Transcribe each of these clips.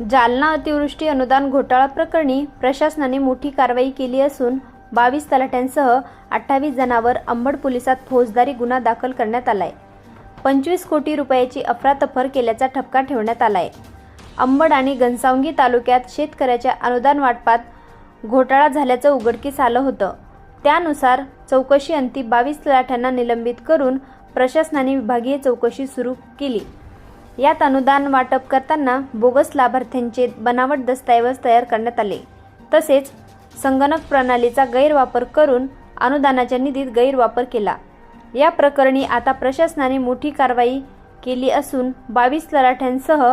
जालना अतिवृष्टी अनुदान घोटाळा प्रकरणी प्रशासनाने मोठी कारवाई केली असून बावीस तलाट्यांसह अठ्ठावीस जणांवर अंबड पोलिसात फौजदारी गुन्हा दाखल करण्यात आलाय. पंचवीस कोटी रुपयाची अफरातफर केल्याचा ठपका ठेवण्यात आलाय. अंबड आणि घनसावंगी तालुक्यात शेतकऱ्याच्या अनुदान वाटपात घोटाळा झाल्याचं उघडकीस आलं होतं. त्यानुसार चौकशी अंती बावीस तलाठ्यांना निलंबित करून प्रशासनाने विभागीय चौकशी सुरू केली. यात अनुदान वाटप करताना बोगस लाभार्थ्यांचे बनावट दस्तऐवज तयार करण्यात आले. तसेच संगणक प्रणालीचा गैरवापर करून अनुदानाच्या निधीत गैरवापर केला. या प्रकरणी आता प्रशासनाने मोठी कारवाई केली असून बावीस लराठ्यांसह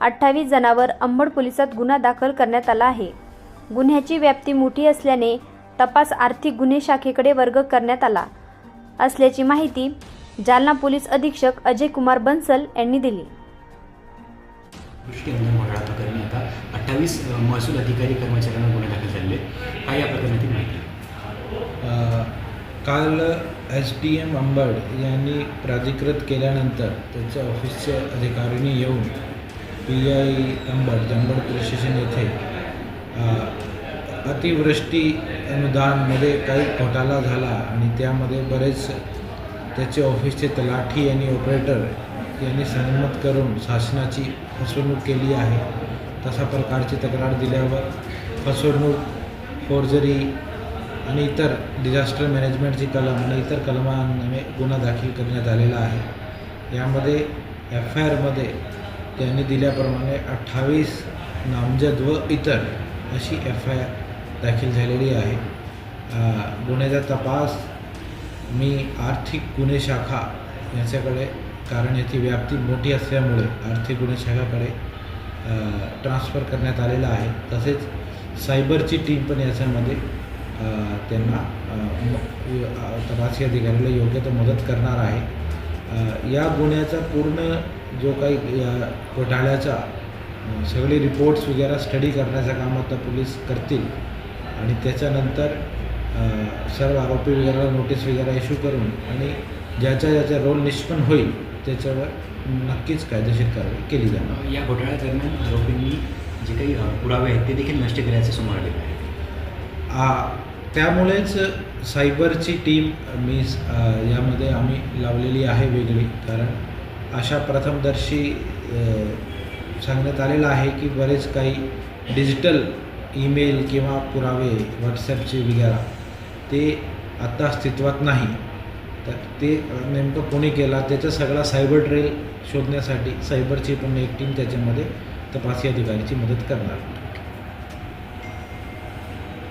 अठ्ठावीस जणांवर अंबड पोलिसात गुन्हा दाखल करण्यात आला आहे. गुन्ह्याची व्याप्ती मोठी असल्याने तपास आर्थिक गुन्हे शाखेकडे वर्ग करण्यात आला असल्याची माहिती जालना पोलीस अधीक्षक अजय कुमार बन्सल यांनी दिली. दृष्टी घोटाळा प्रकरणी आता अठ्ठावीस महसूल अधिकारी कर्मचाऱ्यांना गुन्हे दाखल झालेले काय या प्रकरणातील माहिती काल एस डी एम अंबड यांनी प्राधिकृत केल्यानंतर त्याच्या ऑफिसचे अधिकाऱ्यांनी येऊन P I Ambad Jambad police station येथे अतिवृष्टी अनुदानमध्ये काही घोटाळा झाला आणि त्यामध्ये बरेच त्याचे ऑफिसचे तलाठी आणि ऑपरेटर यांनी संमत करून शासनाची फसवणूक केली आहे. तशा प्रकारची तक्रार दिल्यावर फसवणूक फोर्जरी आणि इतर डिझास्टर मॅनेजमेंटची कलम आणि इतर कलमांमुळे गुन्हा दाखल करण्यात आलेला आहे. यामध्ये एफ आय आरमध्ये त्यांनी दिल्याप्रमाणे अठ्ठावीस नामजद व इतर अशी एफ आय आर दाखल झालेली आहे. गुन्ह्याचा तपास मी आर्थिक गुन्हे शाखा यांच्याकडे कारण याची व्याप्ती मोठी असल्यामुळे आर्थिक गुन्हे शाखाकडे ट्रान्स्फर करण्यात आलेला आहे. तसेच सायबरची टीम पण याच्यामध्ये त्यांना तपासी अधिकाऱ्याला योग्य तो मदत करणार आहे. या गुन्ह्याचा पूर्ण जो काही घोटाळ्याचा सगळे रिपोर्ट्स वगैरे स्टडी करण्याचं काम आता पोलीस करतील. आणि त्याच्यानंतर सर्व आरोपी वगैरे नोटीस वगैरे इश्यू करून आणि ज्याच्या ज्याचा रोल निष्पन्न होईल त्याच्यावर नक्कीच कायदेशीर कारवाई केली जाणार. या घोटाळ्यादरम्यान आरोपींनी जे काही पुरावे आहेत ते देखील नष्ट केल्याचे समोर आलेलं आहे. आ, त्यामुळेच सायबरची टीम मी यामध्ये आम्ही लावलेली आहे वेगळी. कारण अशा प्रथमदर्शी सांगण्यात आलेलं आहे की बरेच काही डिजिटल ईमेल किंवा पुरावे व्हॉट्सॲपचे वगैरे ते आत्ता अस्तित्वात नाही. तर ते नेमकं कोणी केला? त्याचा सगळा सायबर ट्रेल शोधण्यासाठी सायबरची पण एक टीम त्याच्यामध्ये तपासी अधिकाऱ्याची मदत करणार.